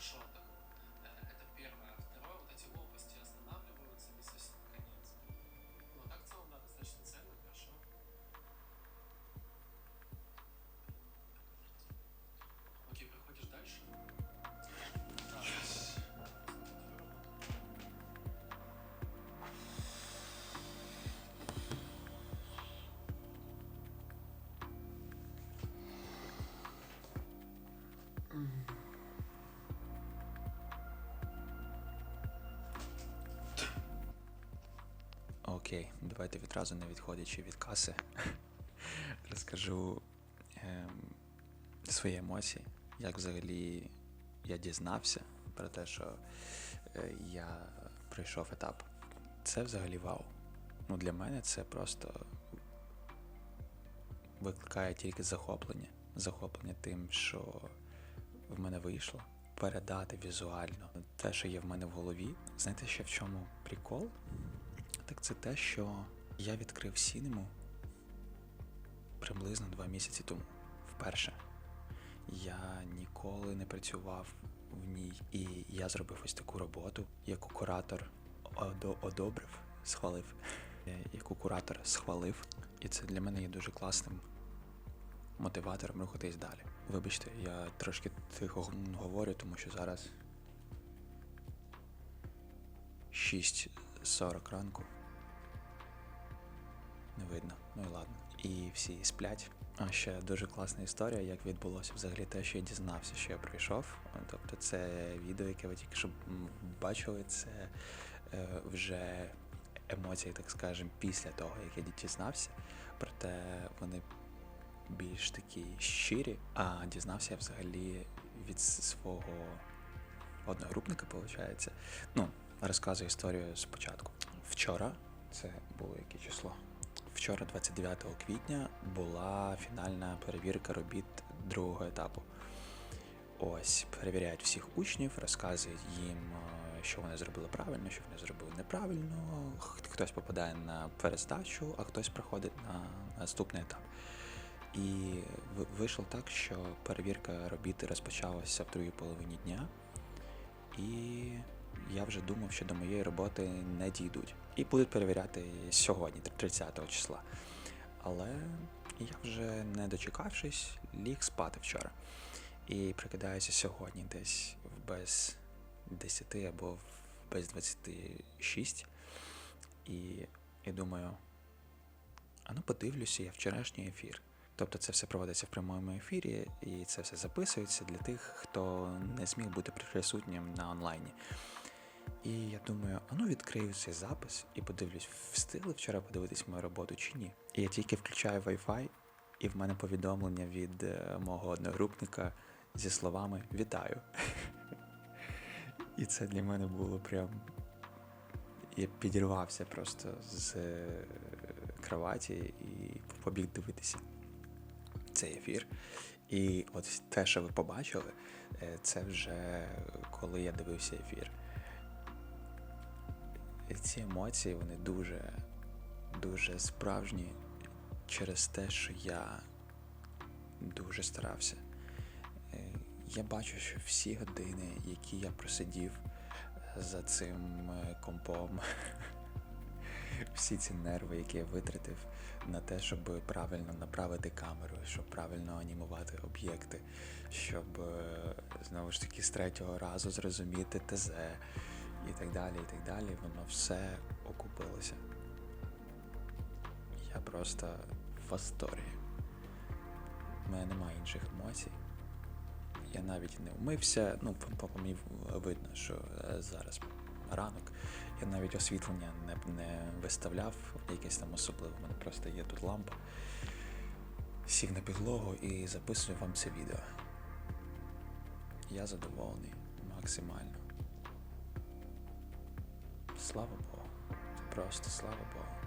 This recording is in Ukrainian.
шортах. Э, Это первое. А второе, вот эти лопасти останавливаются не совсем конец. Ну, так в целом, да, достаточно ценно, хорошо. Окей, проходишь дальше. Да. Окей, давайте відразу не відходячи від каси, розкажу ем, свої емоції, як взагалі я дізнався про те, що е, я пройшов етап. Це взагалі вау. Ну, для мене це просто викликає тільки захоплення. Захоплення тим, що в мене вийшло. Передати візуально те, що є в мене в голові. Знаєте, ще в чому прикол? Так це те, що я відкрив сінему приблизно два місяці тому. Вперше. Я ніколи не працював в ній, і я зробив ось таку роботу, яку куратор одобрив, схвалив, е, яку куратор схвалив. І це для мене є дуже класним мотиватором рухатись далі. Вибачте, я трошки тихо говорю, тому що зараз 6.40 ранку. Видно, ну і ладно. І всі сплять. А ще дуже класна історія, як відбулося взагалі те, що я дізнався, що я прийшов. Тобто це відео, яке ви тільки що бачили, це е, вже емоції, так скажемо, після того, як я дізнався. Проте вони більш такі щирі, а дізнався я взагалі від свого одногрупника, виходить. Ну, розказую історію спочатку. Вчора, це було яке число? Вчора, 29 квітня, була фінальна перевірка робіт другого етапу. Ось, перевіряють всіх учнів, розказують їм, е, що вони зробили правильно, що вони зробили неправильно. Хтось попадає на перездачу, а хтось проходить на наступний етап. І вийшло так, що перевірка робіт розпочалася в другій половині дня, і я вже думав, що до моєї роботи не дійдуть. І будуть перевіряти сьогодні, 30 числа. Але я вже не дочекавшись, ліг спати вчора. І прикидаюся сьогодні десь без 10 або без 26. І, і думаю, а ну подивлюся я вчорашній ефір. Тобто це все проводиться в прямому ефірі, і це все записується для тих, хто не зміг бути присутнім на онлайні. І я думаю, а ну відкрию цей запис і подивлюсь, встигли вчора подивитись мою роботу чи ні. І я тільки включаю Wi-Fi, і в мене повідомлення від е, мого одногрупника зі словами Вітаю. І це для мене було прям. Я підірвався просто з е, кроваті і побіг дивитися цей ефір. І от те, що ви побачили, е, це вже коли я дивився ефір. Ці емоції, вони дуже, дуже справжні через те, що я дуже старався. Е, Я бачу, що всі години, які я просидів за цим е, компом, всі ці нерви, які я витратив на те, щоб правильно направити камеру, щоб правильно анімувати об'єкти, щоб е, знову ж таки з третього разу зрозуміти ТЗ так далі, і так далі, воно все окупилося. Я просто в восторгі. У мене немає інших емоцій. Я навіть не вмився, ну, по, мені видно, що е, зараз ранок. Я навіть освітлення не, не виставляв якесь там особливе. У мене просто є тут лампа. Сів на підлогу і записую вам це відео. Я задоволений максимально. Слава Богу. Просто слава Богу.